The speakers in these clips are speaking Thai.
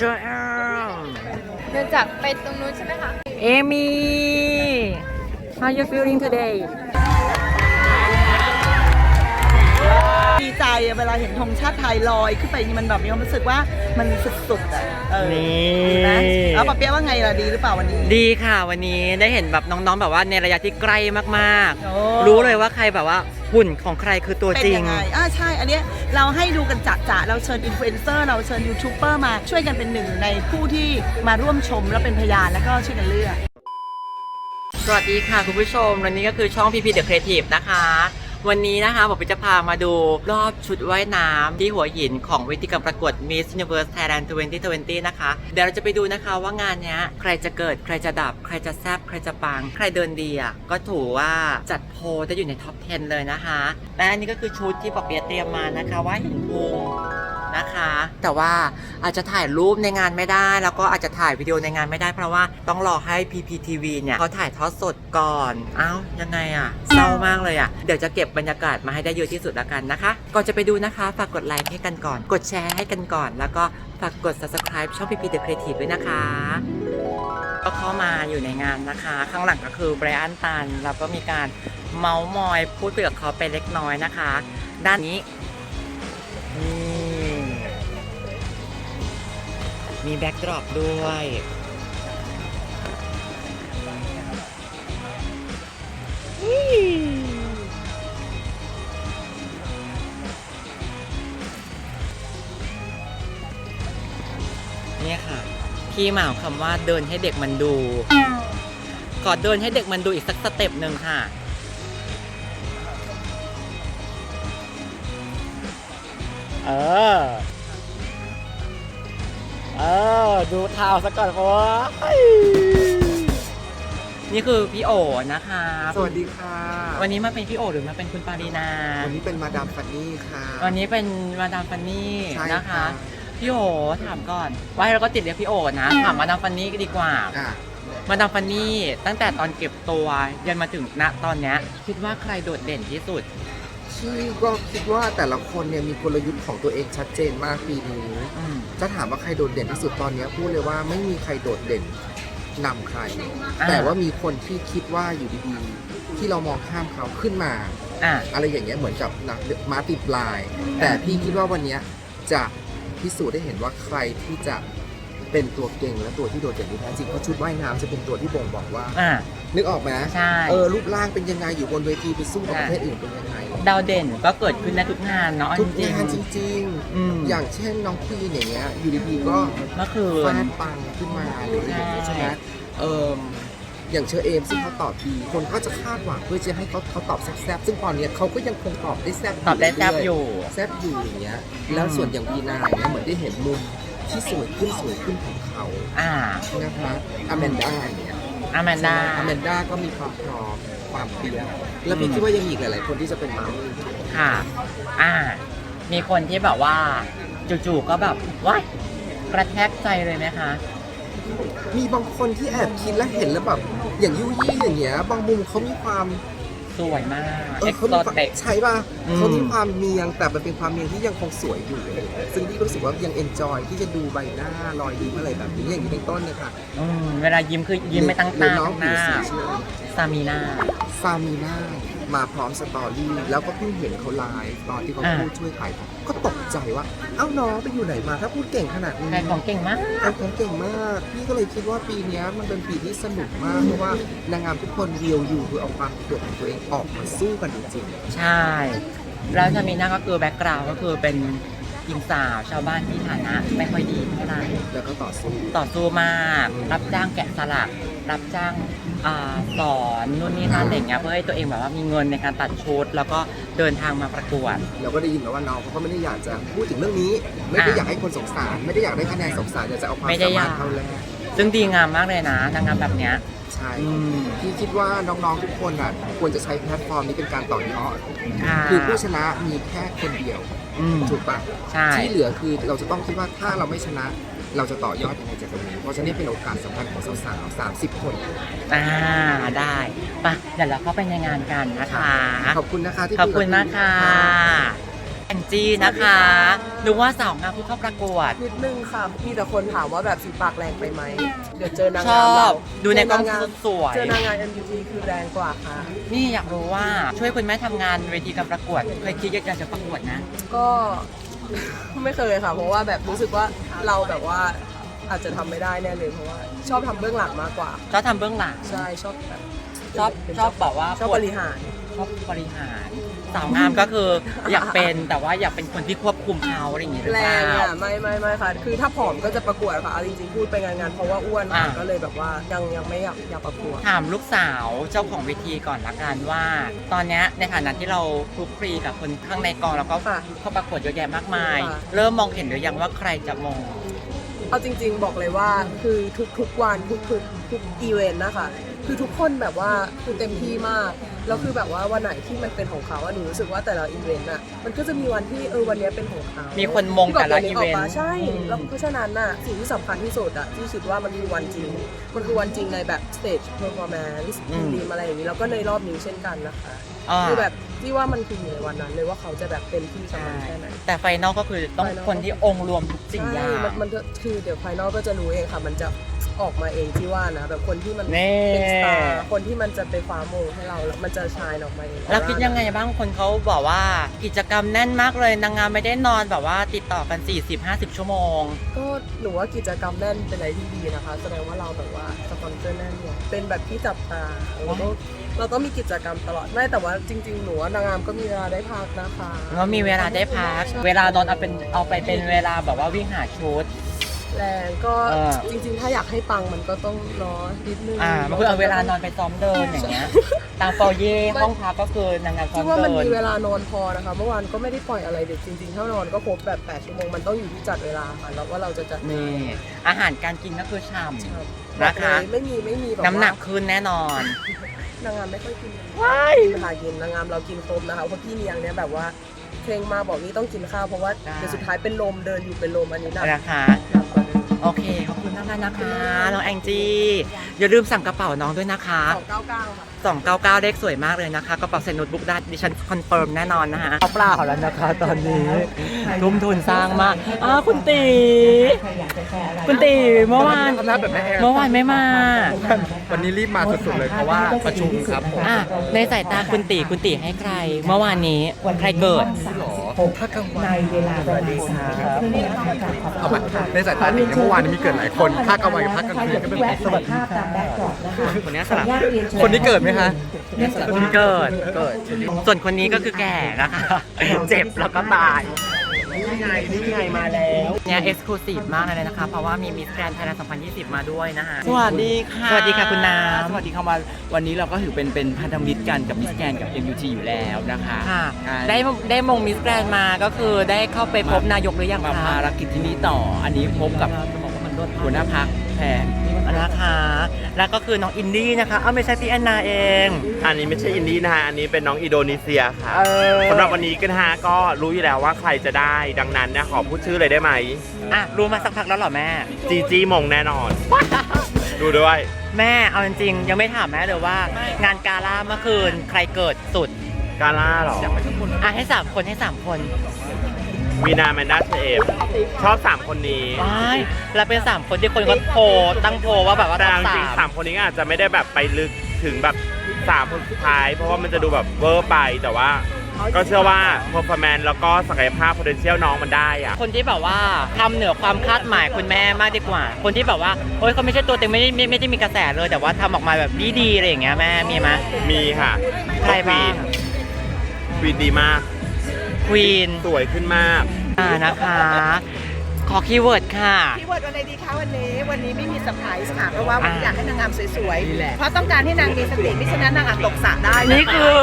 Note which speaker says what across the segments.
Speaker 1: ชแอล
Speaker 2: เดินจากไปตรงนู้นใช่ไหมคะ
Speaker 1: เอมี่ how you feeling today
Speaker 3: ดีใจอะเวลาเห็นธงชาติไทยลอยขึ้นไปนี่มันแบบมีความรู้สึกว่ามันสุดๆอะ เออ
Speaker 1: นี่
Speaker 3: ดีไหมเอาปะเปียะว่าไงล่ะดีหรือเปล่าวันนี้
Speaker 1: ดีค่ะวันนี้ได้เห็นแบบน้องๆแบบว่าในระยะที่ใกล้มาก
Speaker 3: โอ้
Speaker 1: ๆ รู้เลยว่าใครแบบว่าหุ่นของใครคือตัว
Speaker 3: เป็น
Speaker 1: จริง
Speaker 3: ยังไงอ่าใช่ อันเนี้ยเราให้ดูกันจะๆเราเชิญอินฟลูเอนเซอร์เราเชิญยูทูบเบอร์มาช่วยกันเป็นหนึ่งในผู้ที่มาร่วมชมและเป็นพยานแล้วก็ช่วยกันเลือก
Speaker 1: สวัสดีค่ะคุณผู้ชมวันนี้ก็คือช่อง PP The Creative นะคะ วันนี้นะคะผมจะพามาดูรอบชุดว่ายน้ำที่หัวหินของเวทีการประกวด Miss Universe Thailand 2020 นะคะ เดี๋ยวเราจะไปดูนะคะว่างานนี้ใครจะเกิดใครจะดับ ใครจะแซบใครจะปัง ใครเดินดีอะก็ถือว่าจัดโพจะอยู่ในท็อป 10 เลยนะคะ และอันนี้ก็คือชุดที่ปอเปียะเตรียมมานะคะว่าหินพุง นะคะ แต่ว่าอาจจะถ่ายรูปในงานไม่ได้ แล้วก็อาจจะถ่ายวิดีโอในงานไม่ได้ เพราะว่าต้องรอให้ PPTV เนี่ยเขาถ่ายทอดสดก่อน เอ้ายังไงอะเศร้ามากเลยอะเดี๋ยวจะเก็บบรรยากาศมาให้ได้เยอะที่สุดล้วกันนะคะ ก่อนจะไปดูนะคะ ฝากกดไลค์ให้กันก่อน กดแชร์ให้กันก่อน แล้วก็ฝากกด subscribe ช่อง PP The Creative ด้วยนะคะก็เข้ามาอยู่ในงานนะคะ ข้างหลังก็คือไบรอันตันแล้วก็มีการเมาส์มอยพูดคุยกับเขาไปเล็กน้อยนะคะ ด้านนี้ มีแบ็กดรอปด้วย เนี่ยค่ะ ที่มาของคำว่าเดินให้เด็กมันดูขอเดินให้เด็กมันดูอีกสักสเต็ปหนึ่งค่ะเออ เออ ดูเท้าซะก่อนโอ้ยนี่คือพี่โอนะคะ
Speaker 4: สวัสดีค่ะ
Speaker 1: วันนี้มาเป็นพี่โอหรือมาเป็นคุณปารีนา
Speaker 4: วันนี้เป็นมาดามฟันนี่ค่ะ
Speaker 1: วันนี้เป็นมาดามฟันนี่
Speaker 4: ใช่
Speaker 1: นะคะ
Speaker 4: ค่ะ
Speaker 1: พี่โอถามก่อนว่าเราก็ติดเรียกพี่โอนะ ถามมาดามฟันนี่ก็ดีกว่า
Speaker 4: อะ
Speaker 1: มาดามฟันนี่ตั้งแต่ตอนเก็บตัวยันมาถึงณตอนเนี้ยคิดว่าใครโดดเด่นที่สุด
Speaker 4: ชี่ก็คิดว่าแต่ละคนเนี่ยมีกลยุทธ์ของตัวเองชัดเจนมากปีนี้
Speaker 1: อืม
Speaker 4: จะถามว่าใครโดดเด่นที่สุดตอนเนี้ยพูดเลยว่าไม่มีใครโดดเด่นนำใคร
Speaker 1: อ่า
Speaker 4: แต่ว่ามีคนที่คิดว่าอยู่ดีๆ ที่เรามองข้ามเขาขึ้นมา
Speaker 1: อะ
Speaker 4: อะไรอย่างเงี้ยเหมือนกับนักม้าติดปลาย แต่พี่คิดว่าวันเนี้ยจะพิสูจน์ได้เห็นว่าใครที่จะเป็นตัวเก่งและตัวที่โดดเด่นที่แท้จริงเพราะชุดว่ายน้ำจะเป็นตัวที่บ่งบอกว่า
Speaker 1: อะ
Speaker 4: นึกออกไหม
Speaker 1: ใช่
Speaker 4: เออรูปร่างเป็นยังไงอยู่บนเวทีไปสู้กับ
Speaker 1: อ่า
Speaker 4: ประเทศอื่นเป็นยังไง
Speaker 1: ดาวเด่นก็เกิดขึ้นในทุกงานเนาะ
Speaker 4: ทุก
Speaker 1: จริง
Speaker 4: งานจริง
Speaker 1: อืม
Speaker 4: ๆ อย่างเช่นน้องควีนอย่างเงี้ยอยู่ดีๆก็
Speaker 1: เมื่อคื
Speaker 4: ฟาด
Speaker 1: น
Speaker 4: ปังขึ้นมาหรืออะไรอย่างเงี้ย
Speaker 1: ใช่
Speaker 4: ใช่ไหมเอออย่างเชอเอมซึ่งเขาตอบดีคนก็จะคาดหวังเพื่อจะให้เขาเขาตอบแซ่บๆซึ่งตอนเนี้ยเขาก็ยังคงตอบได้แซ่บ
Speaker 1: ตอบได้แซบอยู่
Speaker 4: แซ่บอยู่อย่างเงี้ยแล้วส่วนอย่างปีนาเนี่ยเหมือนได้เห็นมุมที่สวยขึ้นสวยขึ้นของเขา
Speaker 1: อ่า
Speaker 4: นะคะอแมนด้าเนี่ย
Speaker 1: อาแมนดา
Speaker 4: อแมนด้าก็มีความพร้อมความเปรี้ยวแล้วพี่คิดว่ายังมีอีกหลาย ๆ คนที่จะเป็นมามือ
Speaker 1: ค่ะ อ่า มีคนที่แบบว่า จู่ๆ ก็แบบว้ายกระแทกใจเลยไหมคะ
Speaker 4: มีบางคนที่แอบคิดและเห็นแล้วแบบอย่างยุยี่อย่างเงี้ยบางมุมเขามีความ
Speaker 1: สวยมาก
Speaker 4: เอ
Speaker 1: เอ็
Speaker 4: อกเขา
Speaker 1: โซ
Speaker 4: มีความ
Speaker 1: เต็ก
Speaker 4: ใช่ป่ะ
Speaker 1: อืม
Speaker 4: เขามีความเมียงแต่มันเป็นความเมียงที่ยังคงสวยอยู่ซึ่งพี่ก็รู้สึกว่ายังเอนจอยที่จะดูใบหน้ารอยยิ้มอะไรแบบนี้อย่างนี้เป็นต้นเนี่ยค่ะ
Speaker 1: อืมเวลายิ้มคือยิ้มไม่ตั้ง
Speaker 4: หรื
Speaker 1: ตา
Speaker 4: อน้อง
Speaker 1: ตั้งห
Speaker 4: ผิว
Speaker 1: น้า
Speaker 4: สีชื่อ
Speaker 1: ซามีนา
Speaker 4: ซามีน่ามาพร้อมสตอรี่แล้วก็เพิ่งเห็นเขาไลฟ์ตอนที่เขา
Speaker 1: อ่า
Speaker 4: พูดช่วยขายของ ก็ตกใจว่า เอ้าน้องไปอยู่ไหนมา ถ้าพูดเก่งขนาดนี้
Speaker 1: ขายของเก่งมาก
Speaker 4: ขายของเก่งมาก พี่ก็เลยคิดว่าปีเนี้ยมันเป็นปีที่สนุกมาก เพราะว่านางงามทุกคนเรียวอยู่คือเอาความเก่งของตัวเองออกมาสู้กันจริง
Speaker 1: ใช่ แล้วซามีนาก็คือแบ็กกราวก็คือเป็น หญิงสาวชาวบ้านที่ฐานะไม่ค่อยดีเท่าไหร่
Speaker 4: ๆแล้วก็ต่อสู้
Speaker 1: ต่อสู้มาก รับจ้างแกะสลัก รับจ้างอ่าสอนนู่นนี่นั่นอะไรอย่างเงี้ยเพื่อให้ตัวเองแบบว่ามีเงินในการตัดชุดแล้วก็เดินทางมาประกวด
Speaker 4: เราก็ได้ยินมาว่าน้องเขาก็ไม่ได้อยากจะพูดถึงเรื่องนี้ ไม่ได้
Speaker 1: อ่า
Speaker 4: อยากให้คนสงสาร ไม่ได้อยากได้คะแนนสงสารอยากจะเอาความ
Speaker 1: ไม่ได้
Speaker 4: สา
Speaker 1: อยามา
Speaker 4: รถ
Speaker 1: ก
Speaker 4: เท่าแรก
Speaker 1: ซึ่งดีงามมากเลยนะนางงามแบบเนี้ย
Speaker 4: ใช่
Speaker 1: อืม
Speaker 4: พี่คิดว่าน้องๆทุกคนอะควรจะใช้แพลตฟอร์มนี้เป็นการต่อยอด
Speaker 1: ค่ะ
Speaker 4: คือผู้ชนะมีแค่คนเดียว
Speaker 1: อืม
Speaker 4: ถูกปะ
Speaker 1: ใช่
Speaker 4: ที่เหลือคือเราจะต้องคิดว่าถ้าเราไม่ชนะ เราจะต่อยอดยังไงจากตรงนี้ เพราะฉะนั้นนี่เป็นโอกาสสำคัญของสาวๆ30คน
Speaker 1: อ่าได้ไปะเดี๋ยวเราเข้าไปในงานกันนะคะ
Speaker 4: ขอบคุณนะคะที่
Speaker 1: ขอบคุณ
Speaker 4: ยกั
Speaker 1: มากค่ะ แองจี้นะคะนึกว่าสาวงามผู้เข้าประกวด
Speaker 5: นิดนึงค่ะ มีแต่คนถามว่าแบบสีปากแรงไปไหม เดี๋ยวเจอนาง
Speaker 1: ช
Speaker 5: งาม
Speaker 1: อ
Speaker 5: เรา
Speaker 1: บ ดูในกล้อง
Speaker 5: เจนางาม
Speaker 1: สวย
Speaker 5: เจอนางงาม MUT คือแรงกว่าค่ะ
Speaker 1: นี่อยากรู้ว่าช่วยคุณแม่ทำงานเวทีการประกวด เคยคิดอยากจะประกวดนะ
Speaker 5: ก็ไม่เคยค่ะ เพราะว่าแบบรู้สึกว่าเราแบบว่าอาจจะทำไม่ได้แน่เลยเพราะว่าชอบทำเบื้องหลังมากกว่า
Speaker 1: ชอบทำเบื้องหลัง
Speaker 5: ใช่ชอบแบบ
Speaker 1: ชอบ
Speaker 5: เป็น
Speaker 1: ชอบแบบว่า
Speaker 5: ชอบบริหาร
Speaker 1: ชอบบริหาร สาวงามก็คืออยากเป็นแต่ว่าอยากเป็นคนที่ควบคุมเขาอะไรอย่างงี้หรือ
Speaker 5: แร
Speaker 1: เปล่าง
Speaker 5: อะไม่ไม่ไม่ค่ะ คือถ้าผอมก็จะประกวดค่ะเอาจริงๆพูดไปงานงานๆเพราะว่าอ้วนค่ะ
Speaker 1: อ่า
Speaker 5: ก็เลยแบบว่ายังยังไม่อยากอยากประกวด
Speaker 1: ถามลูกสาวเจ้าของเวทีก่อนละกันว่า ตอนเนี้ยในฐานะที่เราคลุกคลีกับคนข้างในกองแล้วก็
Speaker 5: ค่ะ
Speaker 1: เข้าประกวดเยอะแยะมากมาย
Speaker 5: ค่ะ
Speaker 1: เริ่มมองเห็นหรือยังว่าใครจะมง
Speaker 5: เอาจริง ๆ บอกเลยว่าคือทุกทุกวันทุกทุกทุกอีเวนต์นะคะ คือทุกคนแบบว่าคือเต็มที่มาก แล้วคือแบบว่าวันไหนที่มันเป็นของเขาอะหนูรู้สึกว่าแต่ละอีเวนต์อะมันก็จะมีวันที่เออวันเนี้ยเป็นของเขา
Speaker 1: มีคนมงแต่ละ
Speaker 5: ที่
Speaker 1: อี
Speaker 5: บ
Speaker 1: เว
Speaker 5: ก
Speaker 1: น
Speaker 5: มา
Speaker 1: ต์
Speaker 5: ใช่
Speaker 1: อืม
Speaker 5: แล้วเพราะฉะนั้นน่ะสิ่งที่สำคัญที่สุดอะที่คิดว่ามันคือวันจริง มันคือวันจริงในแบบ stage performance
Speaker 1: อืม
Speaker 5: ทีมอะไรอย่างนี้แล้วก็ในรอบนี้เช่นกันนะคะ
Speaker 1: อ่า
Speaker 5: คือแบบที่ว่ามันคืออยู่ในวันนั้นเลยว่าเขาจะแบบเต็มที่กับมันแค่ไหน
Speaker 1: แต่ไฟนอลก็คือต้อง
Speaker 5: Final
Speaker 1: คนที่องค์รวมทุกสิ่งอย่า
Speaker 5: ใช่
Speaker 1: ง
Speaker 5: มันมันจะคือเดี๋ยวภายนอกก็จะรู้เองค่ะมันจะ ออกมาเองที่ว่านะ แบบคนที่มัน
Speaker 1: นี่
Speaker 5: เป็นสตาร์คนที่มันจะไปคว้ามงให้เราแล้วมันจะชายออกมาเอง
Speaker 1: แล้วคิดยังไงบ้างคนเขาบอกว่ากิจกรรมแน่นมากเลยนางงามไม่ได้นอนแบบว่าติดต่อกัน 40-50 ชั่วโมง
Speaker 5: ก็หนูว่ากิจกรรมแน่นเป็นอะไรที่ดีนะคะ แสดงว่าเราแบบว่าสปอนเซอร์แน่นเนี่ยเป็นแบบที่จับตาเราต้องเราต้องมีกิจกรรมตลอดไม่แต่ว่าจริง ๆ หนูว่านางงามก็มีเวลาได้พักนะคะ
Speaker 1: แล้วมีเวลาได้พัก เวลานอนเอาเป็นเอาไปเป็นเวลาแบบว่าวิ่งหาชุด
Speaker 5: แรงก็
Speaker 1: เออ
Speaker 5: จริงๆ ถ้าอยากให้ปังมันก็ต้องรอนิดนึง
Speaker 1: อ่ามันคือเอาเวลานอนไปซ้อมเดินอย่างเงี้ย ตามฟอเย่ห้องพักก็คือนางงามซ้อ
Speaker 5: คิด
Speaker 1: ม
Speaker 5: ว่ามัน
Speaker 1: เดิน
Speaker 5: มีเวลานอนพอนะคะเมื่อวานก็ไม่ได้ปล่อยอะไรเด็กจริงๆถ้านอนก็ครบแบบ8ชั่วโมงมันต้องอยู่ที่จัดเวลาค่ะแล้วว่าเราจะจัด
Speaker 1: นี่ อาหารการกินก็คือฉ่ำ
Speaker 5: ครับ
Speaker 1: นะคะ
Speaker 5: บอกเลยไม่มีไม่มีแบบ
Speaker 1: น้ำหนัก
Speaker 5: ว่า
Speaker 1: ขึ้นแน่นอน
Speaker 5: นางงามไม่ค่อยกินกินค่ะกินนางงามเรากินครบนะคะเพราะพี่เลี้ยงเนี่ยแบบว่าเคร่งมาบอกนี่ต้องกินข้าวเพราะว่า
Speaker 1: ได้
Speaker 5: เดี๋ยวสุดท้ายเป็นลมเดินอยู่เป็นลมอันนี้หนัก
Speaker 1: นะคะ โอเค ขอบคุณมากนะคะ น้องแองจี้ อย่าลืมสั่งกระเป๋าน้องด้วยนะคะ
Speaker 5: 299ค่ะ
Speaker 1: 299 เลขสวยมากเลยนะคะ กระเป๋าเซนโนุตบุ๊กได้ดิฉันคอนเฟิร์มแน่นอนนะคะเอาเปล่าแล้วนะคะ ตอนนี้ ทุ่มทุนสร้างมากอ้าคุณตีคุณตีเมื่อวานเมื่อวานไม่มา
Speaker 4: วันนี้รีบมาสุดๆเลยเพราะว่าประชุมครับ
Speaker 1: ในสายตาคุณตีคุณตีให้ใคร เมื่อวานนี้ใครเกิด
Speaker 4: 6ในเวลาประมาณสาอได้รับการขอบคุณค่ะในสายตาติ่งเมื่อวานมีเกิดหลายคนค่ากำไรกับค่ากลางคืนก็เป็นแบบสวัสดี
Speaker 6: ตามแบ็กกรอบนะ
Speaker 4: คะคนนี้สลับคนนี้เกิดไหมคะ
Speaker 1: เกิด
Speaker 4: เกิด
Speaker 1: ส่วนคนนี้ก็คือแก่นะคะเจ็บแล้วก็ตาย
Speaker 4: นี่ไงนี่ไงมาแล้ว
Speaker 1: เนี่ยเอ็กซ์คลูซีฟมากเลยนะคะ เพราะว่ามีมิสแกรนไทยแลนด์2020 มาด้วยนะคะ
Speaker 7: สวัสดีค่ะ
Speaker 1: สวัสดีค่ะคุณน้
Speaker 7: สวัสดีค่ะวันวันนี้เราก็ถือเป็นเป็นพันธมิตรกันกับมิสแกนกับ MUT อยู่แล้วนะคะำ
Speaker 1: ค่ะ
Speaker 7: ใช่
Speaker 1: ได้ได้มงมิสแกรนมาก็คือได้เข้าไปพบนายกหรือยัง
Speaker 7: มา
Speaker 1: คะ
Speaker 7: ภารกิจที่นี้ต่อ อันนี้พบกับหัวหน้าพักแทน
Speaker 1: นะคะ แล้วก็คือน้องอินดี้นะคะ เอ้าไม่ใช่พี่แอนนาเอง
Speaker 8: อันนี้ไม่ใช่อินดี้นะฮะอันนี้เป็นน้องอินโดนีเซียค่ะ
Speaker 1: เออ
Speaker 8: สำหรับวันนี้ก็นะฮะก็รู้อยู่แล้วว่าใครจะได้ดังนั้นเนี่ยขอพูดชื่อเลยได้ไหม
Speaker 1: อะรู้มาสักพักแล้วเหรอแม่
Speaker 8: จีจี้มงแน่นอน ดูด้วย
Speaker 1: แม่เอาจริงๆยังไม่ถามแม่เลยว่า งานกาล่าเมื่อคืนใครเกิดสุด
Speaker 8: กาล่าเหรอ
Speaker 1: อะให้สามคนให้สามคน
Speaker 8: วีนาแมนดาเชฟชอบ 3 คนนี้
Speaker 1: ว้ายแล้วเป็นสามคนที่คนก็โพลตั้งโพลว่าแบบว่า
Speaker 8: แต่
Speaker 1: ต้อง
Speaker 8: จริง
Speaker 1: สาม
Speaker 8: ๆสามคนนี้ก็อาจจะไม่ได้แบบไปลึกถึงแบบสามคนสุดท้าย เพราะว่ามันจะดูแบบเวอร์ไปแต่ว่า ก็เชื่อว่า performance แล้วก็ศักยภาพ potential น้องมันได้อะ
Speaker 1: คนที่แบบว่าทำเหนือความคาดหมายคุณแม่มากดีกว่า คนที่แบบว่าโอ๊ยเขาไม่ใช่ตัวเต็งไม่ได้ไม่ไม่ได้มีกระแสเลย แต่ว่าทำออกมาแบบดีๆอะไรอย่างเงี้ยแม่มีไหม
Speaker 8: มีค่ะ
Speaker 1: ใครบ้าง
Speaker 8: ควีนดีมาก
Speaker 1: ควีน
Speaker 8: สวยขึ้นมาก
Speaker 1: อ่านะคะ ขอคีย์เวิร์ดค่ะ
Speaker 3: คีย์เวิร์ดวันไหนดีคะวันนี้วันนี้ไม่มีเซอร์ไพรส์ค่ะเพราะว่า
Speaker 1: อ่า
Speaker 3: อยากให้นางงามสวยๆเพราะต้องการให้นางมีสติมิฉะนั้นนางอาจตกสระได้ะะ
Speaker 1: นี่คือ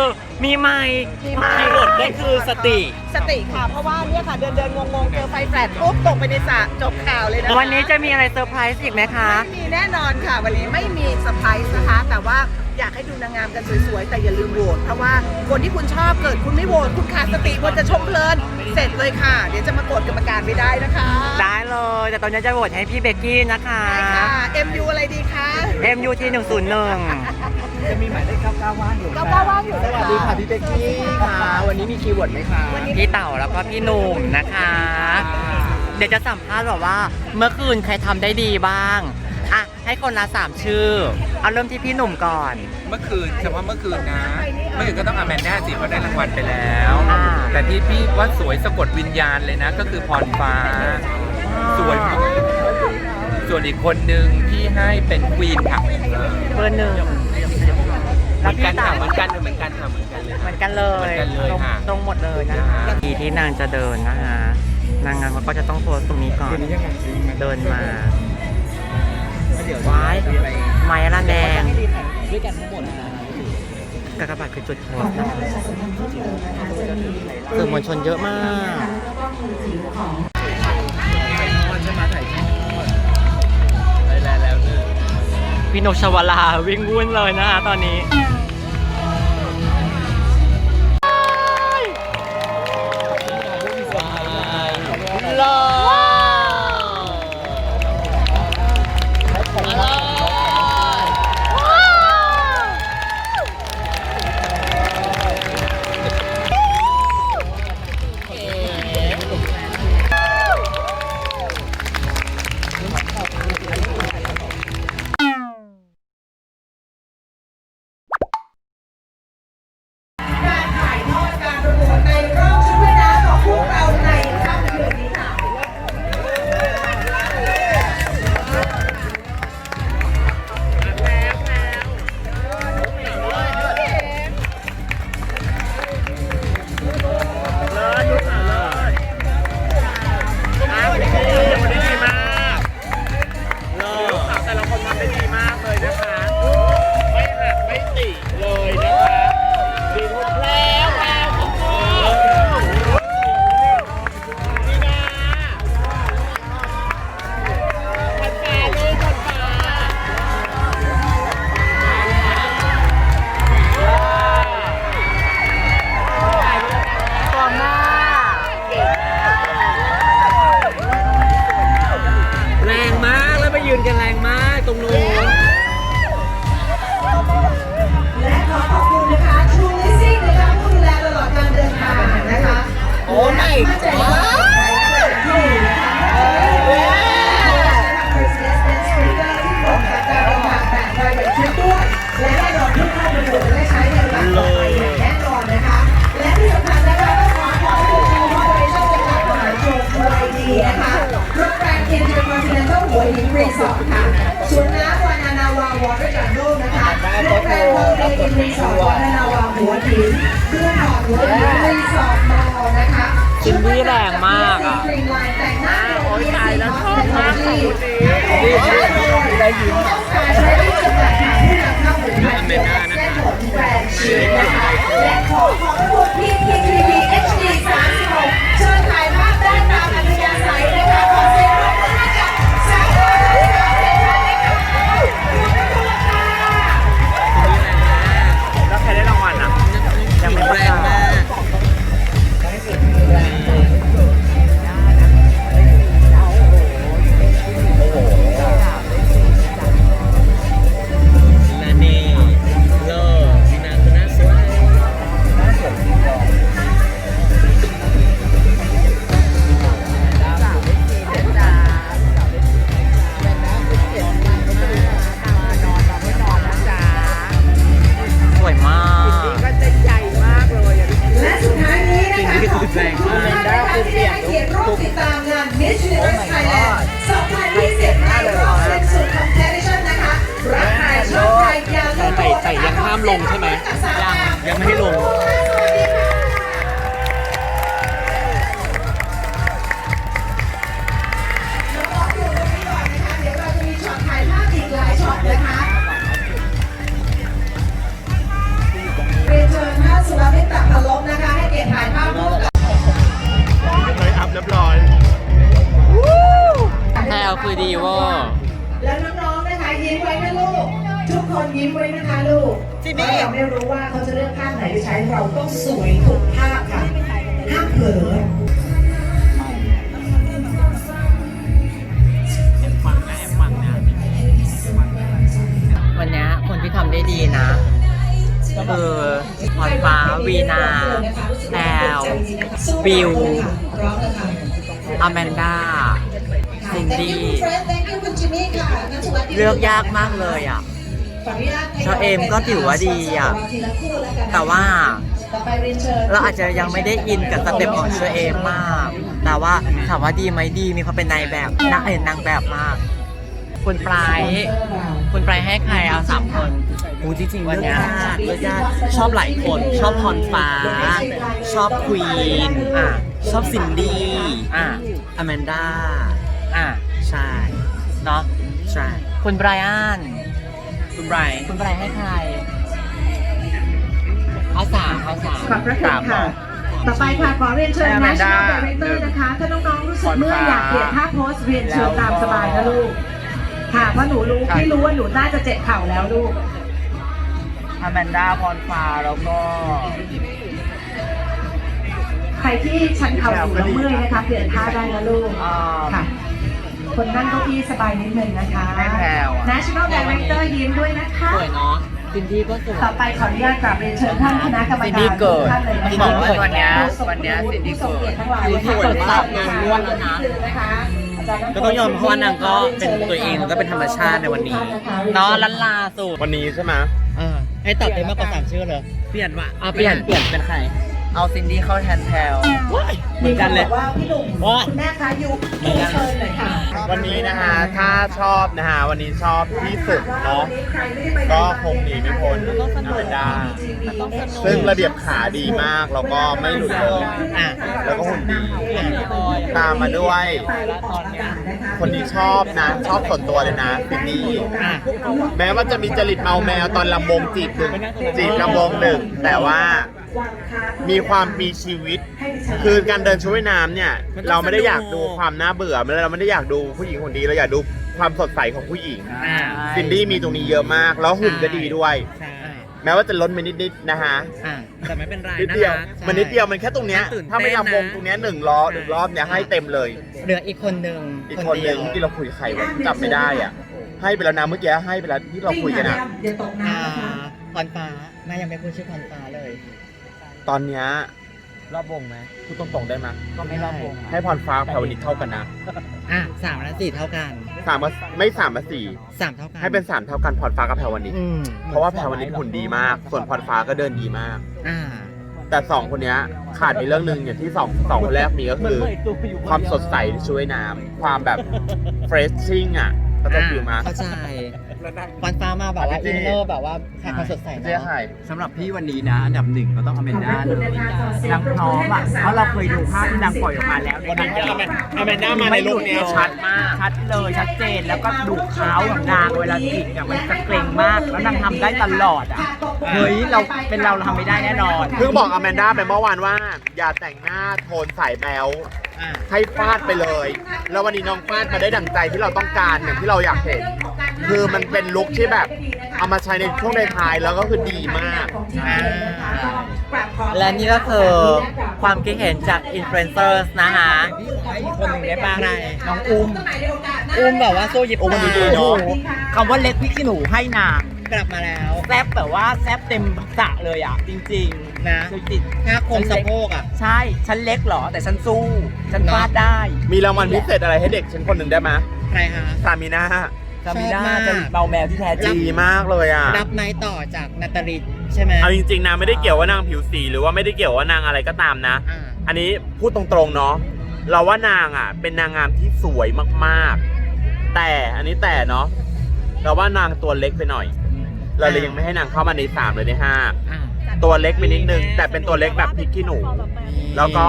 Speaker 1: มีไมค์
Speaker 3: มีไมค์
Speaker 1: คีย์เวิร์ดก็คือสติ
Speaker 3: สติค่ะ เพราะว่าเนี่ยค่ะเดินเดินงงๆเจอไฟแฟลชปุ๊บตกไปในสระจบข่าวเลยนะคะ
Speaker 1: วันนี้จะมีอะไรเซอร์ไพรส์อีกไหมคะ
Speaker 3: ไม่มีแน่นอนค่ะ วันนี้ไม่มีเซอร์ไพรส์นะคะ แต่ว่า อยากให้ดูนางงามกันสวยๆ แต่อย่าลืมโหวตเพราะว่าคนที่คุณชอบเกิดคุณไม่โหวตคุณขาดสติควรจะชมเพลิน เสร็จเลยค่ะ เดี๋ยวจะมากดกรรมการไม่ได้นะคะ
Speaker 1: ได้เลย แต่ตอนนี้จะโหวตให้พี่เบกกี้นะคะ
Speaker 3: ได้ค่ะ MU อะไรดีคะ
Speaker 1: MUT 101
Speaker 7: จะมีหมายเลข99ว่างอยู่
Speaker 2: 99ว่างอยู่
Speaker 7: สวัสดีค่ะพี่เป๊กกี้ค่ะ วันนี้มีคีย์เวิร์ดไหมคะ
Speaker 1: พี่เต่าแล้วก็พี่หนุ่มนะคะ เดี๋ยวจะสัมภาษณ์แบบว่า เมื่อคืนใครทำได้ดีบ้างอะ ให้คนละสามชื่อ เอาเริ่มที่พี่หนุ่มก่อน
Speaker 9: เมื่อคืนเฉพาะเมื่อคืนนะ เมื่อคืนก็ต้องอแมนด้าสิเพราะได้รางวัลไปแล้ว
Speaker 1: อ่า
Speaker 9: แต่ที่พี่ว่าสวยสะกดวิญญาณเลยนะ ก็คือพรฟ้า สวยมากส่วนอีกคนนึงพี่ให้เป็นควีนค่ะ
Speaker 1: เบอร์หนึ่ง
Speaker 9: เห
Speaker 1: แล้ว
Speaker 9: มือน
Speaker 1: พี่
Speaker 9: กัน
Speaker 1: เต่า
Speaker 9: ค่ะเหมือนกันเหมือนกันค่ะเหมือนกันเลย
Speaker 1: เหมือนกันเลย
Speaker 9: เหมือนกันเลย
Speaker 1: ตรง
Speaker 9: ค่ะ
Speaker 1: ตรงหมดเลยนะคะทีที่นางจะเดินนะคะนางงามเขาก็จะต้องโพสตรงนี้ก่อน เดินมา ว้ายไม้ระแนง
Speaker 7: ด้วยกันทั้งหมดนะ
Speaker 1: กากบาทคือจุดหัวสื่อมวลชนเยอะมากพี่นกชวลาวิ่งวุ่นเล
Speaker 3: ยนะคะตอนนี้ ซินรีสอร์ทมอลล์นะคะ
Speaker 1: จิมมี่แรงมากอะ
Speaker 3: ชุดว่ายน้แต่งหน้าโอ้ยตายแล้วชอบมากค่ะ
Speaker 7: ได้ยิน
Speaker 3: ต้องการใช้ที่จำกัดค่ะผู้นำเข้าหมู่บ้านเส้นแบรนด์ชีนะคะและขอขอบคุณพี่พี รวิทย์ตักพลบนะคะ ให้เกียรติถ่ายภาพร่วมกับ
Speaker 8: เลยอัพเรียบร้อย
Speaker 1: แพลวคือดีเวอร์
Speaker 3: แล้วน้องๆนะคะยิ้มไว้นะลูก ทุกคนยิ้มไว้นะคะลูกเพราะเราไม่รู้ว่าเขาจะเลือกภาพไหนไปใช้เราต้องสวยทุกภาพค่ะห้ามเผลอ
Speaker 1: วันเนี้ยคนที่ทำได้ดีนะ คือหมอนฟ้าวีนา
Speaker 3: แพลว
Speaker 1: บิวอแมนดาซินดี้เลือกยากมากเลยอะเธอเอมก็ถือว่าดีอะ แต่ว่าเราอาจจะยังไม่ได้อินกับสเต็ปของเชอเอมมาก แต่ว่าถามว่าดีไหมดีมีความเป็นนายแบบนักเอ็นนางแบบมาก คุณปลาย คุณปลายให้ใครเอาสามคน
Speaker 7: อูจริงๆ
Speaker 1: วั
Speaker 7: เลื
Speaker 1: น
Speaker 7: อก
Speaker 1: เนี้ย
Speaker 7: ยากเลือกยากชอบหลายคน ชอบพรฟ้า ชอบควีน
Speaker 1: อะ
Speaker 7: ชอบซินดี้
Speaker 1: อะ
Speaker 7: อแมนดา
Speaker 1: อะ
Speaker 7: ใช่
Speaker 1: เนาะ
Speaker 7: ใช่
Speaker 1: คุณไบรอัน
Speaker 7: คุณไบรท์
Speaker 1: คุณไบรอันให้ใครเอาสามเอาสาม
Speaker 3: ขอบพระคุณค่ะ ต่อไปค่ะขอเรียนเชิญ National Director นะคะ ถ้าน้องๆรู้สึกเมื่อยอยากเปลี่ยนท่าโพสเรียนเชิญตามสบายนะลูก ค่ะเพราะหนูรู้พี่รู้ว่าหนูน่าจะเจ็บเข่าแล้วลูก
Speaker 7: อแมนดาพรฟ้าแล้วก็
Speaker 3: ใครที่ชันเข่าอยู่แล้วเมื่อยนะคะเปลี่ยนท่าได้นะลูก
Speaker 7: อ่า
Speaker 3: ค่ะ คนนั่งเก้าอี้สบายนิดนึงนะคะ
Speaker 7: ไม่แพรวอะ
Speaker 3: National Director ยิ้มด้วยนะคะ
Speaker 1: สวยเนาะซินดี้ก็สวย
Speaker 3: ต่อไปขออนุญาตกราบเรียนเชิญท่านคณะกรรม
Speaker 1: ซินดี้
Speaker 3: การ
Speaker 1: เกิ
Speaker 3: ทุ
Speaker 1: ด
Speaker 3: กท่านเลยนะ
Speaker 1: ซิน
Speaker 3: คะ
Speaker 1: ดี้เกิด
Speaker 7: วันเนี้ยวันเนี้ยซินดี้เกิด
Speaker 3: ผู้ทรงเกียรติทั้งหลาย
Speaker 1: คือสวยมากเลยอ้วนแล้วนะ
Speaker 7: ก็ต้ องยอมเพราะว่านางก็เป็นตัวเองแล้วก็เป็นธรรมชาติในวันนี้
Speaker 1: เนาะลันลาสุด
Speaker 8: วันนี้ใช่ไหม
Speaker 1: เออให้ตัดได้มากกว่าสามชื่อเลย
Speaker 7: เปลี่ยนว่ะ
Speaker 1: อะเปลี่ยนเปลี่ยนเป็นใคร
Speaker 7: เอาซินดี้เข้าแทนแพลว
Speaker 1: เหมือนกันเลย
Speaker 3: ว่าพี่หนุ่ม
Speaker 1: ว่า
Speaker 3: คุณแม่คะยุเชิญหน่อยค่ะ
Speaker 8: วันนี้นะฮะถ้าชอบนะฮะวันนี้ชอบที่สุดเนาะ ก็คงหนีไม่พ้นอแมนดา ซึ่งระเบียบขาดีมากแล้วก็ไม่หลุดเลย
Speaker 1: อะ
Speaker 8: แล้วก็หุ่นดีตามมาด้วย คนนี้ชอบนะ ชอบส่วนตัวเลยนะฟินนี่
Speaker 1: อะ
Speaker 8: แม้ว่าจะมีจริตเมาแมวตอนลำวงจีบหนึ่งจีบลำวงหนึ่งแต่ว่า มีความมีชีวิต คือการเดินชุดว่ายน้ำเนี่ย เราไม่ได้อยากดูความน่าเบื่อเราไม่ได้อยากดูผู้หญิงคนดีเราอยากดูความสดใสของผู้หญิง
Speaker 1: อะ
Speaker 8: ซินดี้มีตรงนี้เยอะมาก แล้วหุ่นก็ดีด้วย
Speaker 1: ใช่
Speaker 8: แม้ว่าจะล้นไปนิดๆนะฮะ
Speaker 1: อะแต่ไม่เป็นไร
Speaker 8: นิดเดียวมันนิดเดียวมันแค่ตรงเนี้ย
Speaker 1: ตื่นเต้นนะ
Speaker 8: ถ้าไม่ลำวงตรงเนี้ยหนึ่งล้อหนึ่งรอบเนี่ยให้เต็มเลย
Speaker 1: เหลืออีกคนหนึ่ง
Speaker 8: อีกคนหนึ่งที่เราคุยกับใครวะจำไม่ได้อะให้ไปแล้วนะเมื่อกี้ให้ไปแล้วที่เราคุยกันอะ
Speaker 3: เดี๋ยวตก
Speaker 1: อ่า
Speaker 3: น้ำนะคะ
Speaker 1: พรฟ้าแม่ยังไม่พูดชื่อพรฟ้าเลย
Speaker 8: ตอนเนี้ย
Speaker 7: รอบวงไหม
Speaker 8: พูดตรงๆได้ไหม
Speaker 7: ก็ไม่รอบวงอะ
Speaker 8: ให้พรฟ้าแพรวนิดเท่ากันนะ
Speaker 1: อะสามและสี่เท่ากัน
Speaker 8: สามกับไม่สามกับสี่
Speaker 1: สามเท่ากัน
Speaker 8: ให้เป็นสามเท่ากันพรฟ้ากับแพรวนิด
Speaker 1: อืม
Speaker 8: เพราะว่าแพรวนิดหุ่นดีมาก ส่วนพรฟ้าก็เดินดีมาก
Speaker 1: อ่า
Speaker 8: แต่สองคนเนี้ยขาดในเรื่องหนึ่งอย่างที่สองสองคนแรกมีก็คือความสดใสในช่วยน้ำความแบบ freshing อะก็จะฟิลมา
Speaker 1: เข้าใจ พรฟ้ามาแบบว่าอินเนอร์แบบว่าขาดความสดใส
Speaker 8: เจ๊
Speaker 1: เนาะ
Speaker 8: ไข่
Speaker 7: สำหรับพี่วันนี้นะ อันดับหนึ่งก็ต้องอแมนดาเลยนางพร้อมอะเพราะเราเคยดูภาพที่นางปล่อยออกมาแล้ว
Speaker 8: วันนี้อแมนอแมนด้ามาในลุคเนี้ย ชัดมาก
Speaker 7: ชัดเลยชัดเจนแล้วก็ดูเท้าของนางเวลาจิกอะมันจะเกรงมากแล้วนางทำได้ตลอดอะเฮ้ยเราเป็นเราเราทำไม่ได้แน่นอน
Speaker 8: เพิ่งบอกอแมนด้าไปเมื่อวานว่า อย่าแต่งหน้าโทนสายแบว
Speaker 1: อ่า
Speaker 8: ให้ฟาดไปเลย แล้ววันนี้น้องฟาดมาได้ดั่งใจที่เราต้องการอย่างที่เราอยากเห็น คือมันเป็นลุคที่แบบ เอามาใช้ในช่วงท้ายๆแล้วก็คือดีมาก
Speaker 1: อ่าและนี่ก็คือความคิดเห็นจากอินฟลูเอนเซอร์นะคะ
Speaker 7: อีกคนหนึ่งได้ปะ
Speaker 1: ใคร
Speaker 7: น้องอุ้ม
Speaker 1: อุ้มแบบว่าสู้ยิบ
Speaker 8: อุ้มมันดีๆ
Speaker 1: ตา
Speaker 8: เนอะ
Speaker 7: คำว่าเล็กพี่ขี้หนูให้นาง
Speaker 1: กลับมาแล้ว
Speaker 7: แซบแบบว่าแซบเต็มสระเลยอะ จริงๆ
Speaker 1: นะ
Speaker 7: คือจิต
Speaker 1: ถ้าคมสะโพกอะ
Speaker 7: ใช่ ฉันเล็กเหรอ แต่ฉันสู้ ฉัน
Speaker 1: เนอะ
Speaker 7: ฟาดได้
Speaker 8: มีรางวัลพิเศษอะไรให้เด็กฉันคนหนึ่งได้ไหม
Speaker 1: ใครคะ
Speaker 8: สามีนา
Speaker 7: ซามิน่า
Speaker 1: ชอบมาก
Speaker 7: จะเบาแมวที่แท้จริง
Speaker 8: ดีมากเลยอะ
Speaker 1: รับไม้ต่อจากนาตาลิใช่ไหม
Speaker 8: เอาจริงๆนะไม่ได้เกี่ยวว่านางผิวสีหรือว่าไม่ได้เกี่ยวว่านางอะไรก็ตามนะ
Speaker 1: อ่า
Speaker 8: อันนี้พูดตรงๆเนาะเราว่านางอะ เป็นนางงามที่สวยมากๆ แต่อันนี้แต่เนาะเราว่านางตัวเล็กไปหน่อย เราเลยยังไม่ให้นางเข้ามาในสามเลยในห้า
Speaker 1: อ่า
Speaker 8: ตัวเล็กไปนิดนึง แต่เป็นตัวเล็กแบบพริกขี้หนู แล้วก็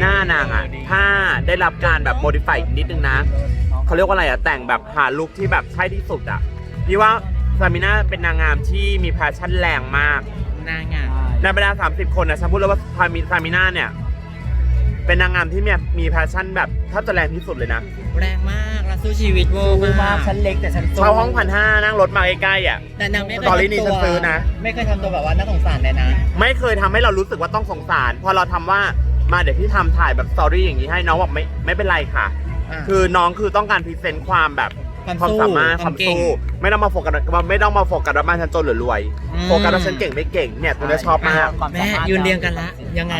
Speaker 8: หน้านางอะ ถ้าได้รับการแบบโมดิฟายอีกนิดนึงนะ เขาเรียกว่าอะไรอะ แต่งแบบหาลุคที่แบบใช่ที่สุดอะพี่ว่าซามิน่าเป็นนางงามที่มีแพชชั่นแรงมาก
Speaker 1: นางอะ
Speaker 8: ในบรรดา 30 คนนะฉันพูดเลยว่าพามิซามิน่าเนี่ย เป็นนางงามที่มีมีแพชชั่นแบบถ้าจะแรงที่สุดเลยนะ
Speaker 1: แรงมากแล้ว สู้ชีวิตเวอ
Speaker 7: สู้
Speaker 1: ร์มามา
Speaker 7: ก
Speaker 1: ก
Speaker 7: ฉันเล็กแต่ฉันสู้
Speaker 8: เช่าห้องพันห้านั่งรถมาใกล้ๆอะ
Speaker 1: แต่นางไม่เคย
Speaker 8: ตอนนี้นี่
Speaker 1: ทำตัว
Speaker 8: ฉันซื้อนะ
Speaker 1: ไม่เคยทำตัวแบบว่าน่าสงสารเลยนะ
Speaker 8: ไม่เคยทำให้เรารู้สึกว่าต้องสงสาร พอเราทำว่ามาเดี๋ยวพี่ทำถ่ายแบบสตอรี่อย่างนี้ให้น้องบอกไม่ไม่เป็นไรค่ะ
Speaker 1: อ่า
Speaker 8: คือน้องคือต้องการพรีเซนต์ความแบบ
Speaker 1: ความ
Speaker 8: ความ
Speaker 1: สู้
Speaker 8: สามารถความม
Speaker 1: คาวเก่ง
Speaker 8: สู้ไม่ต้องมาโฟกัสไม่ต้องมาโฟกัสว่าบ้านฉันจนหรือรวย
Speaker 1: อืม
Speaker 8: โฟกัสว่าฉันเก่งไม่เก่งเนี่ยตัวนี้ชอบมาก
Speaker 7: ความ
Speaker 1: แม่
Speaker 7: สามารถ
Speaker 1: ยืนเรียงกันละยังไง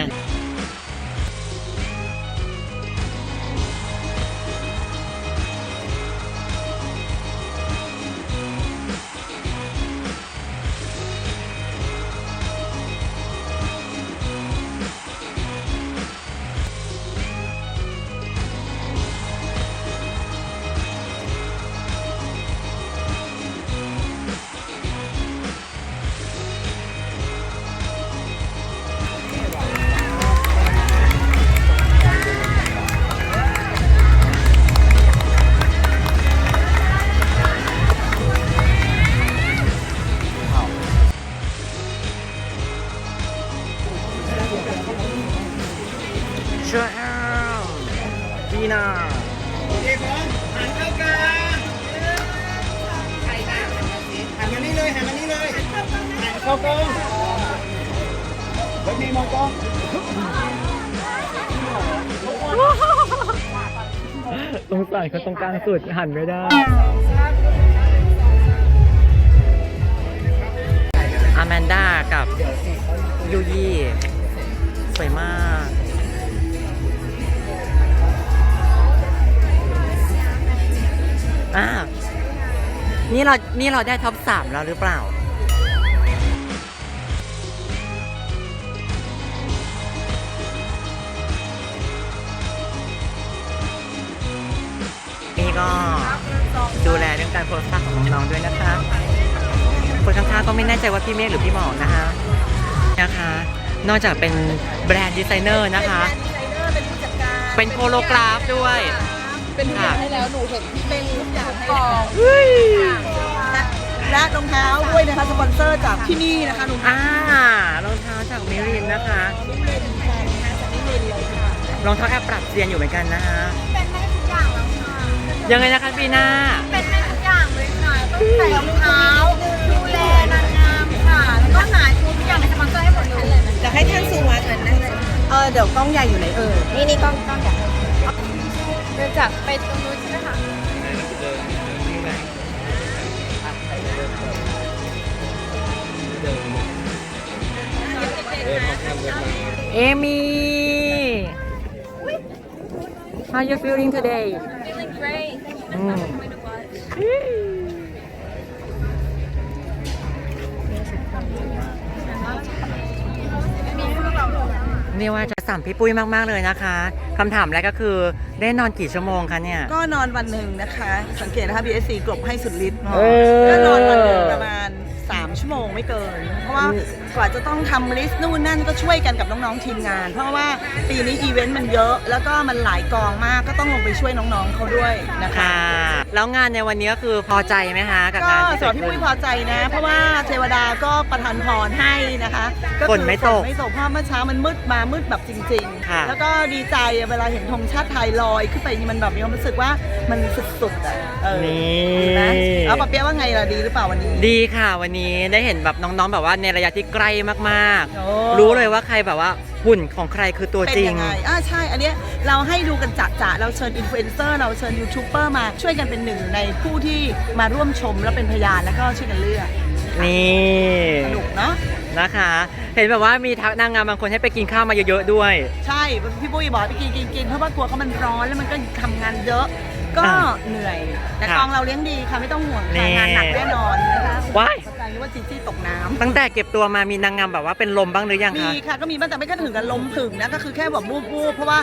Speaker 1: สุดหันไม่ได้อแมนด้ากับยูยี่ สวยมาก อ่า นี่เรา นี่เราได้ท็อปสามแล้วหรือเปล่า ก็ดูแลเรื่องการโพสต์ภาพของน้องๆด้วยนะคะคนข้างๆก็ไม่แน่ใจว่าพี่เมฆหรือพี่หมอนะคะนะคะ นอกจากเป็นแบรนด์ดีไซเนอร์นะคะ
Speaker 2: เป็นผู้จัดการ
Speaker 1: เป็นโคโลกราฟด้วย
Speaker 2: เป็นทุกอย่างให้แล้วหนูเห็นที่เป็นทุกอย่างให้กองและรองเท้าด้วยนะคะสปอนเซอร์จากที่นี่นะคะหนู
Speaker 1: อ่ารองเท้าจากมิรินนะคะรองเท้าแอบปรับเซียนอยู่เหมือนกันนะคะ
Speaker 7: ยัง
Speaker 1: ไงนะคะปีหน้า
Speaker 7: เป็นได้ทุกอย่างเลยค่ะตั้งแต่รองเท้าดูแลนางงามค่ะแล้วก็หาชุดทุกอย่างในสปอนเซอร์ให้หมดเลย
Speaker 2: จะให้ท่านซูมากันนั่งเลยเออเดี๋ยวกล้องใหญ่อยู่ไหนเออ
Speaker 7: นี่นี่กล้องกล้องอย่างเดินจากไปตรงนู้นใช่ไหมคะ
Speaker 1: เอมี่ How you feeling today
Speaker 7: Feeling great
Speaker 1: อืม นี่ว่าจะสัมพี่ปุ้ยมากๆเลยนะคะคำถามแรกก็คือได้นอนกี่ชั่วโมงคะเนี่ย
Speaker 2: ก็นอนวันหนึ่งนะคะ สังเกตนะคะ BSC กลบให้สุดฤทธิ์
Speaker 1: เออ
Speaker 2: ก็นอนวัน ไม่เกิน เพราะว่ากว่าจะต้องทำลิสต์นู่นนั่นก็ช่วยกันกับน้องๆทีมงาน เพราะว่าปีนี้อีเวนต์มันเยอะ แล้วก็มันหลายกองมากก็ต้องลงไปช่วยน้องๆเขาด้วยนะคะ
Speaker 1: ค่ะ แล้วงานในวันนี้ก็คือพอใจไหมคะกับ
Speaker 2: ก็
Speaker 1: งานที่
Speaker 2: สำห
Speaker 1: เกิ
Speaker 2: รับ
Speaker 1: ด
Speaker 2: พี่
Speaker 1: ขึ้
Speaker 2: ปุ้ย
Speaker 1: น
Speaker 2: พอใจนะ เพราะว่าเทวดาก็ประทานพรให้นะคะก็คือ
Speaker 1: ฝนไม่ตก
Speaker 2: ฝนไม่ตกเพราะเมื่อเช้ามันมืดมามืดแบบจริง
Speaker 1: ค่ะ
Speaker 2: ๆแล้วก็ดีใจเวลาเห็นธงชาติไทยลอยขึ้นไปนี่มันแบบมีความรู้สึกว่ามันสุดๆอะเออ
Speaker 1: นี่
Speaker 2: ดีไหมแล้วปะเปี๊ยะว่าไงล่ะดีหรือเปล่าวันนี้
Speaker 1: ดีค่ะวันนี้ได้เห็นแบบน้องๆแบบว่าในระยะที่ใกล้มาก
Speaker 2: โอ้
Speaker 1: ๆ รู้เลยว่าใครแบบว่าหุ่นของใครคือตัว
Speaker 2: เป็น
Speaker 1: จริง
Speaker 2: ยังไงอ่าใช่ อันเนี้ยเราให้ดูกันจะจะเราเชิญอินฟลูเอนเซอร์เราเชิญยูทูบเบอร์มาช่วยกันเป็นหนึ่งในผู้ที่มาร่วมชมและเป็นพยานแล้วก็ช่วยกันเลือก
Speaker 1: นี่
Speaker 2: สนุกเนาะ
Speaker 1: นะคะ เห็นแบบว่ามีทักนางงามบางคนให้ไปกินข้าวมาเยอะๆด้วย
Speaker 2: ใช่พี่ปุ้ยบอกให้ไปกินกินกินเพราะว่ากลัวเขามันร้อนแล้วมันก็ทำงานเยอะ ก็
Speaker 1: อ่า
Speaker 2: เหนื่อย แต่
Speaker 1: ค่ะ
Speaker 2: กองเราเลี้ยงดีค่ะไม่ต้องห่วง
Speaker 1: นี่
Speaker 2: ค่ะงานหนักแน่นอนนะคะ
Speaker 1: ว้าย
Speaker 2: เข้าใจว่าจีจี้ตกน้ำ
Speaker 1: ตั้งแต่เก็บตัวมามีนางงามแบบว่าเป็นลมบ้างหรือยัง
Speaker 2: มี
Speaker 1: คะ
Speaker 2: ค่ะก็มีบ้างแต่ไม่ก็ถึงกับล้มผึ่งนะก็คือแค่แบบวูบๆเพราะว่า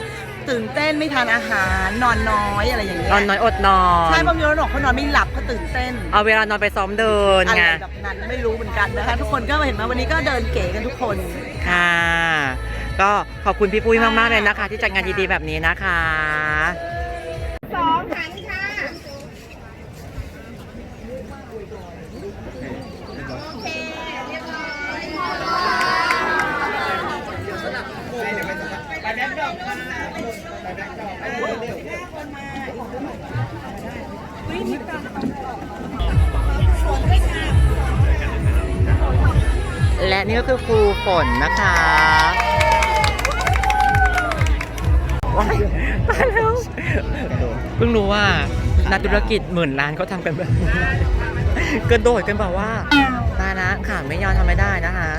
Speaker 2: ตื่นเต้นไม่ทานอาหารนอนน้อยอะไรอย่างเงี้ย
Speaker 1: นอนน้อยอดนอน
Speaker 2: ใช่บางทีเราบอกเขานอนไม่หลับเขาตื่นเต้น
Speaker 1: เอาเวลานอนไปซ้อมเดิน
Speaker 2: อะไร
Speaker 1: ไง
Speaker 2: แบบนั้นไม่รู้เหมือนกันนะคะทุกคนก็เห็นไหมาวันนี้ก็เดินเก๋กันทุกคน
Speaker 1: ค่ะ ก็ขอบคุณพี่ปุ้ยมากๆเลยนะคะ ที่จัดงานดีๆแบบนี้นะคะ และนี่ก็คือครูฝนนะคะว้ายตายแล้วเพิ่งรู้ว่านักธุรกิจหมื่นล้านเขาทำกันแบบนี้กระโดดกันแบบว่าตายละขาไม่ยอมทำไม่ได้นะคะ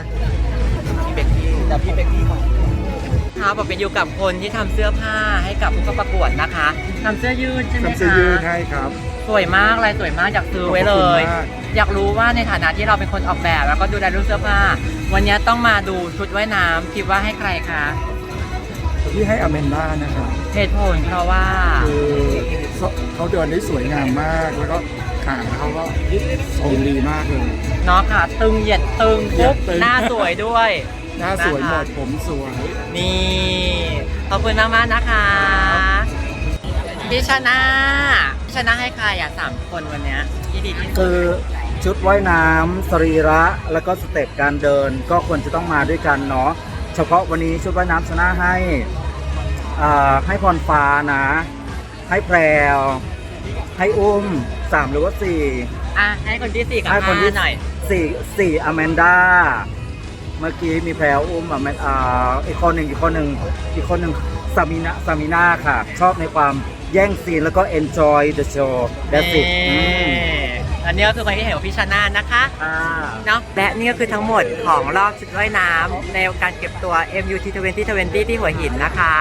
Speaker 1: พี่เบกกี้แต่พี่เบกกี้ครับผมเป็นอยู่กับคนที่ทำเสื้อผ้าให้กับผู้เข้าประกวดนะคะทำเสื้อยืดใช่ไหมคะ
Speaker 10: ทำเสื้อยืดให้ครับ
Speaker 1: สวยมากลายสวยมากอยากซื้อไว้เลย
Speaker 10: ขอบคุณมาก
Speaker 1: อยากรู้ว่าในฐานะที่เราเป็นคนออกแบบ แล้วก็ดูแลเรื่องเสื้อผ้า วันนี้ต้องมาดูชุดว่ายน้ำคิดว่าให้ใครคะ
Speaker 10: ที่ให้อเมนด้านะครับ
Speaker 1: เหตุผลเพราะว่า
Speaker 10: คือเขาเดินได้สวยงามมาก แล้วก็ขาเขาก็ทรงดีมากเลย
Speaker 1: เนาะค่ะ ตึงเหยียดตึง
Speaker 10: เหยีย
Speaker 1: ปุ๊
Speaker 10: ด
Speaker 1: บ
Speaker 10: ตึง
Speaker 1: หน้าสวยด้วย
Speaker 10: หน้าสวย
Speaker 1: นะคะ
Speaker 10: หมดผมสวย
Speaker 1: นี่ ขอบคุณมากมากๆนะคะ พี่ชนะพี่ชนะให้ใครอะสามคนวันเนี้ยที่ดีที่สุด
Speaker 11: คือชุดว่ายน้ำสรีระแล้วก็สเต็ปการเดินก็ควรจะต้องมาด้วยกันเนาะเฉพาะวันนี้ชุดว่ายน้ำชนะให้อ่าให้พรฟ้านะ ให้แพรวให้อุ้มสามหรือว่าสี่
Speaker 1: อะให้คนที่สี่กับ
Speaker 11: ให้คน
Speaker 1: ห้า
Speaker 11: ที่
Speaker 1: หน่อย
Speaker 11: สสี่สี่อแมนด้าเมื่อกี้มีแพรวอุ้มอแมนอ่าอีกคนหนึ่งอีกคนหนึ่งอีกคนหนึ่งซามินาซามินาค่ะ ชอบในความ แย่งซีนแล้วก็ enjoy the show that's it อืม
Speaker 1: อันนี้ก็คือคนที่เห็นของพี่ชนะนะคะ
Speaker 11: อ่า
Speaker 1: เนาะและนี่ก็คือทั้งหมดของรอบชุดว่ายน้ำในการเก็บตัว MUT 2020 ที่หัวหินนะคะ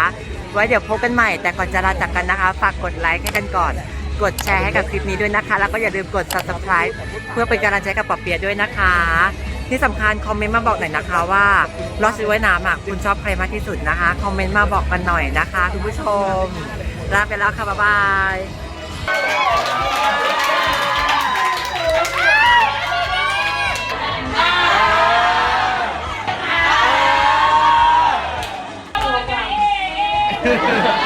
Speaker 1: ไว้เดี๋ยวพบกันใหม่แต่ก่อนจะลาจากกันนะคะ ฝากกดไลค์ให้กันก่อน กดแชร์ให้กับคลิปนี้ด้วยนะคะ แล้วก็อย่าลืมกด subscribe เพื่อเป็นกำลังใจกับปอเปียะด้วยนะคะ ที่สำคัญคอมเมนต์มาบอกหน่อยนะคะว่ารอบชุดว่ายน้ำอะคุณชอบใครมากที่สุดนะคะ คอมเมนต์มาบอกกันหน่อยนะคะคุณผู้ชม ลาไปแล้วค่ะ บ๊ายบายเ